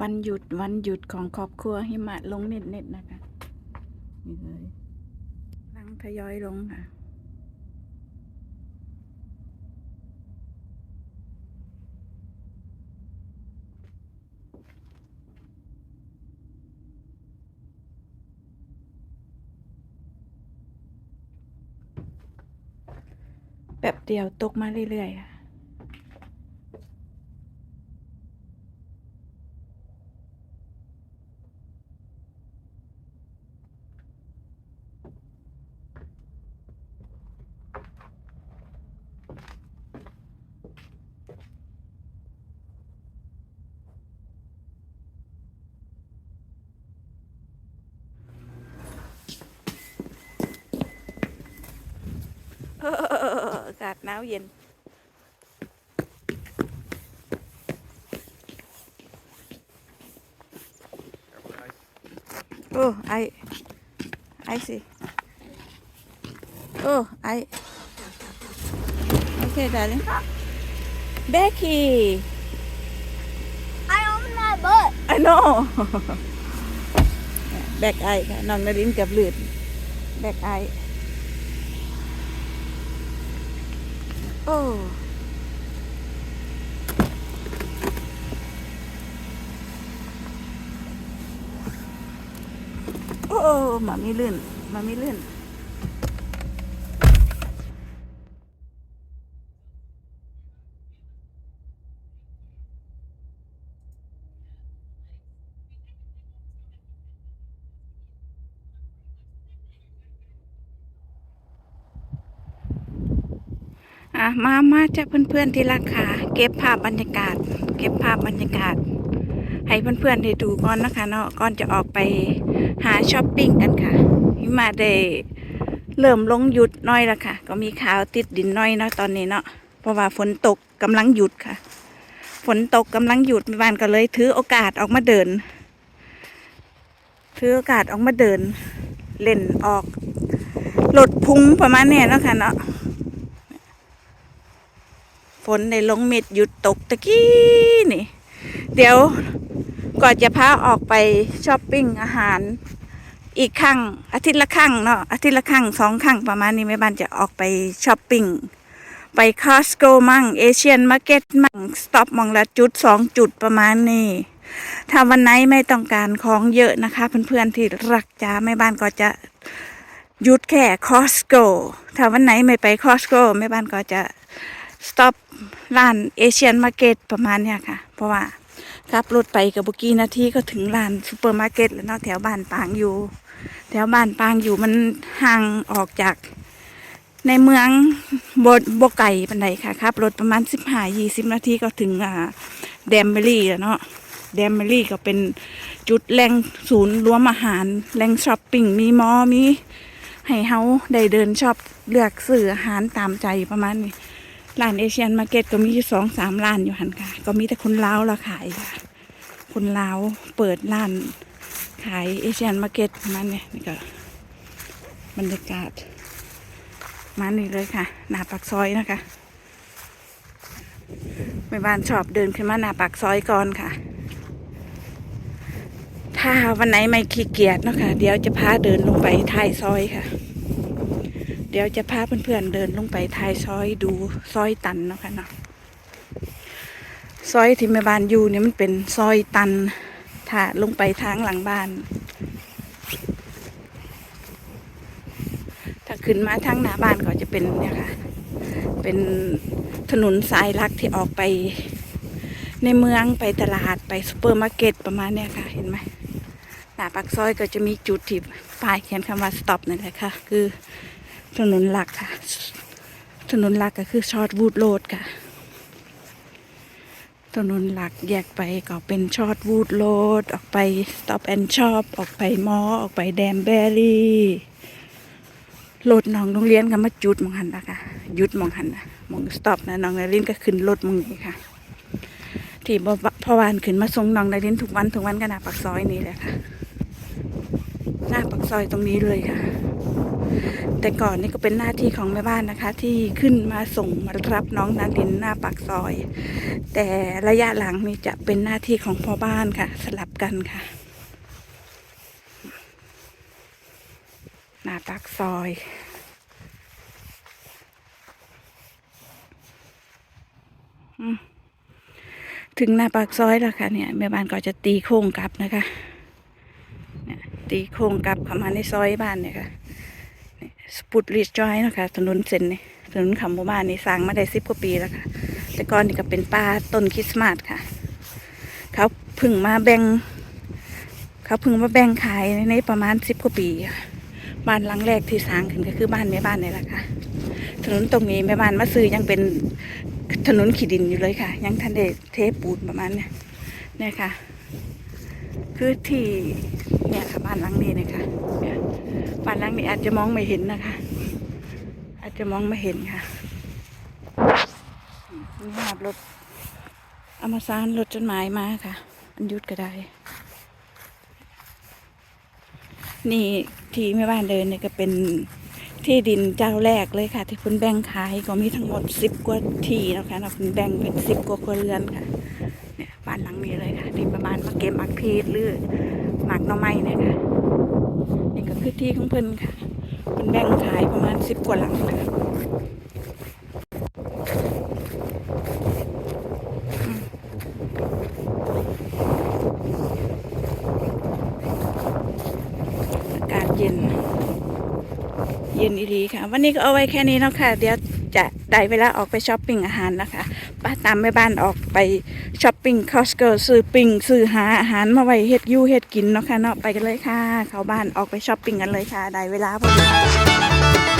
วันหยุดวันหยุดของครอบครัวหิมะลงเน็ตเน็ตๆนะคะ นี่เลยลังทยอยลงค่ะ แบบเดียวตกมาเรื่อยๆค่ะ เอออากาศหนาวเย็น โอ้ไอไอสิ โอ้ไอโอเค darling Becky I own my butt. I know แบกไอค่ะน้องนารินกับลืดแบกไอ โอ้โอ้มามีลื่นมามีลื่น อะมามาจากเพื่อนๆที่ราคาเก็บภาพบรรยากาศ เก็บภาพบรรยากาศ ให้เพื่อนๆได้ดูก่อนนะคะเนาะก่อนจะออกไปหาช้อปปิ้งกันค่ะหิมาได้เริ่มลงหยุดน้อยแล้วค่ะ ก็มีขาวติดดินน้อยเนาะตอนนี้เนาะเพราะว่าฝนตกกำลังหยุดค่ะ ฝนตกกำลังหยุดม่บ้านก็เลยถือโอกาสออกมาเดิน ถือโอกาสออกมาเดิน เล่นออกรถพุงประมาณเนี้ยเนาะค่ะเนาะ นในลงเม็ดหยุดตกตะกี้นี่ เดี๋ยวก่อนจะพาออกไปช้อปปิ้งอาหารอีกครั้งอาทิตย์ละครั้งเนาะอาทิตย์ละครั้งสองครั้งประมาณนี้แม่บ้านจะออกไปช้อปปิ้งไปคอสโกมั่งเอเชียนมาร์เก็ตมั่งสต็อปมองละจุดสองจุดประมาณนี้ถ้าวันไหนไม่ต้องการของเยอะนะคะ เพื่อนๆที่รักจ้าแม่บ้านก็จะหยุดแค่คอสโกถ้าวันไหนไม่ไปคอสโกแม่บ้านก็จะ สต็อปร้านเอเชียนมาร์เก็ตประมาณเนี้ยค่ะ เพราะว่าขับรถไปกับบุกี้นาทีก็ถึงร้านซูเปอร์มาร์เก็ตแล้วเนาะแถวบ้านปางอยู่ แถวบ้านปางอยู่มันห่างออกจาก ในเมืองบโบไก่ปันไดค่ะครับรถประมาณสิบห้ายี่สิบนาทีก็ถึงอ่าแดมเบอรี่แล้วเนาะแดมเบอรี่ก็เป็นจุดแหล่งศูนย์รวมอาหารแหล่งช้อปปิ้งมีมอมีให้เฮาได้เดินชอปเลือกซื้ออาหารตามใจประมาณนี้ ร้านเอเชียนมาร์เก็ตก็มีอยู่สองสามร้านอยู่หันค่ะ ก็มีแต่คนลาวละขายค่ะ คนลาวเปิดร้านขายเอเชียนมาร์เก็ตมาณเนี้ยนี่ก็บรรยากาศมานี่เลยค่ะ หน้าปากซอยนะคะแม่บ้านชอบเดินขึ้นมาหน้าปากซอยก่อนค่ะ ถ้าวันไหนไม่ขี้เกียจเนาะค่ะ เดี๋ยวจะพาเดินลงไปท้ายซอยค่ะ เดี๋ยวจะพาเพื่อนๆเดินลงไปท้ายซอยดูซอยตันนะคะเนาะซอยที่แม่บ้านอยู่เนี่ยมันเป็นซอยตันถ้าลงไปทางหลังบ้าน ถ้าขึ้นมาทางหน้าบ้านก็จะเป็นเนี่ยค่ะ เป็นถนนสายลักที่ออกไป ในเมืองไปตลาดไปซูเปอร์มาร์เก็ตประมาณเนี้ยค่ะ เห็นไหมหน้าปากซอยก็จะมีจุดที่ป้ายเขียนคำว่า stop นั่นแหละค่ะ คือ ถนนหลักค่ะ ถนนหลักก็คือชอตวูดโรดค่ะ ถนนหลักแยกไปก็เป็นชอตวูดโรดออกไปสต็อปแอนด์ชอปออกไปมอ ออกไปแดมเบอรี่รถน้องโรงเรียนก็มาจุดมองหันละค่ะยุดมองหันนะมองสต็อปนะน้องนารินก็ขึ้นรถมองนี้ค่ะ ที่พอวานขึ้นมาส่งน้องนารินทุกวันทุกวันก็หน้าปากซอยนี้แหละค่ะ หน้าปากซอยตรงนี้เลยค่ะ แต่ก่อนนี่ก็เป็นหน้าที่ของแม่บ้านนะคะ ที่ขึ้นมาส่งมารับน้องนารินหน้าปากซอย แต่ระยะหลังนี่จะเป็นหน้าที่ของพ่อบ้านค่ะ สลับกันค่ะ หน้าปากซอยถึงหน้าปากซอยแล้วค่ะ เนี่ยแม่บ้านก็จะตีโค้งกลับนะคะตีโค้งกลับเข้ามาในซอยบ้านเนี่ยค่ะ สปุตรีจอยนะคะถนนเส้นนี่ถนนขำหมู่บ้านนี่สร้างมาได้สิบกว่าปีแล้วค่ะ แต่ก่อนนี่ก็เป็นป่าต้นคริสต์มาสค่ะ เขาพึ่งมาแบ่ง เขาพึ่งมาแบ่งขายในประมาณสิบกว่าปีบ้านหลังแรกที่สร้างขึ้นก็คือบ้านแม่บ้านนี่แหละค่ะ ถนนตรงนี้แม่บ้านมาซื้อยังเป็นถนนขีดินอยู่เลยค่ะ ยังทันได้เทปูนประมาณเนี่ยเนี่ยค่ะ คือที่เนี่ยค่ะบ้านหลังนี้นะคะ เนี่านหลังนี้อาจจะมองไม่เห็นนะคะ อาจจะมองไม่เห็นค่ะนี่ขับรถเอามาซานรถจดหมายมาค่ะอันยุดก็ได้ นี่ที่แม่บ้านเดินเนี่ยก็เป็นที่ดินเจ้าแรกเลยค่ะ ที่คุณแบ่งขายก็มีทั้งหมดสิบกว่าที่นะคะนะคุณแบ่งเป็นสิบกว่าครัวเรือนค่ะ เนี่ยบ้านหลังนี้เลยค่ะที่ประมาณมาเก็บมักพีดหรือหมักหน่อไม้เนี่ยค่ะ นี่ก็คือที่ของเพิ่นค่ะคุณแบ่งขายประมาณสิบกว่าหลังค่ะอากาศเย็น เย็นอีดีค่ะ วันนี้ก็เอาไว้แค่นี้เนาะค่ะ เดี๋ยวจะได้เวลาออกไปช้อปปิ้งอาหารนะคะป้าตามแม่บ้านออกไป ช้อปปิ้งคอสเกิร์ซื้อปิ้งซื้อหาอาหารมาไว้เฮ็ดยูเฮ็ดกินเนาะค่ะเนาะไปกันเลยค่ะ เข้าบ้านออกไปช้อปปิ้งกันเลยค่ะ ได้เวลาพอดี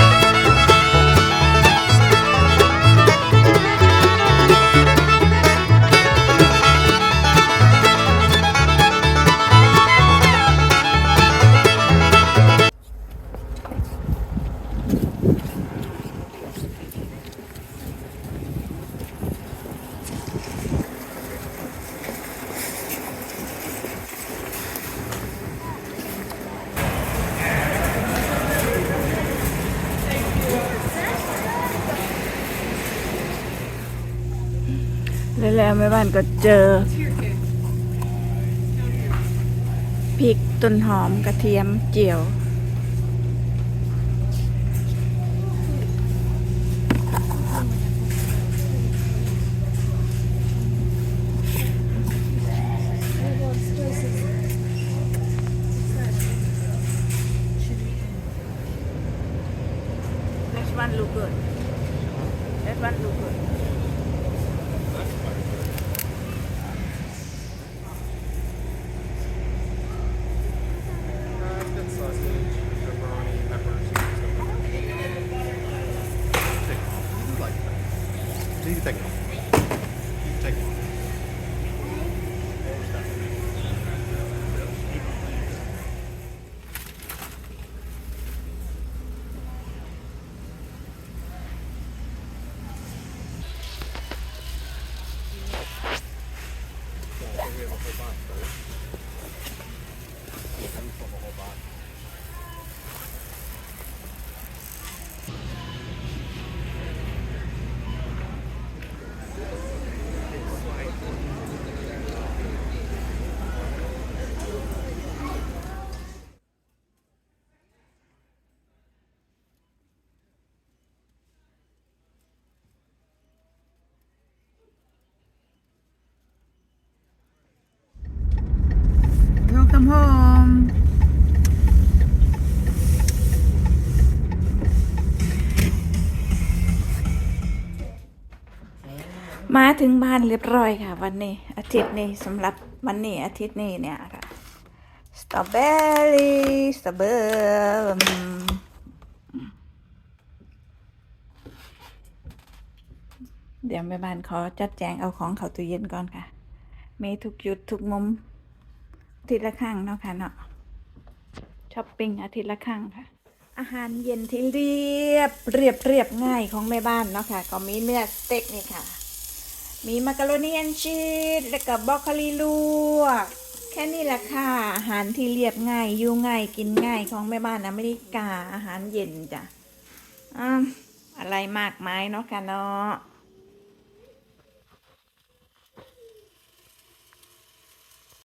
แล้วแล้วแม่บ้านก็เจอพริกต้นหอมกระเทียมเจียว Next one look good. That Thank. มาถึงบ้านเรียบร้อยค่ะ วันนี้อาทิตย์นี้สำหรับวันนี้อาทิตย์นี้เนี่ยค่ะสตรอเบอรี่สตรอเบอร์เดี๋ยวแม่บ้านขอจัดแจงเอาของเข้าตู้เย็นก่อนค่ะ มีทุกจุดทุกมุมอาทิตย์ละครั้งเนาะค่ะเนาะช้อปปิ้งอาทิตย์ละครั้งค่ะ อาหารเย็นที่เรียบเรียบเรียบง่ายของแม่บ้านเนาะค่ะ ก็มีเนื้อสเต็กนี่ค่ะ มีมักกะโรนีแอนชีสและกับรอกโคลีลวก แค่นี้แหละค่ะ อาหารที่เรียบง่ายอยู่ง่ายกินง่ายของแม่บ้านอเมริกาอาหารเย็นจ้ะออะไรมากมายเนาะค่ะเนาะ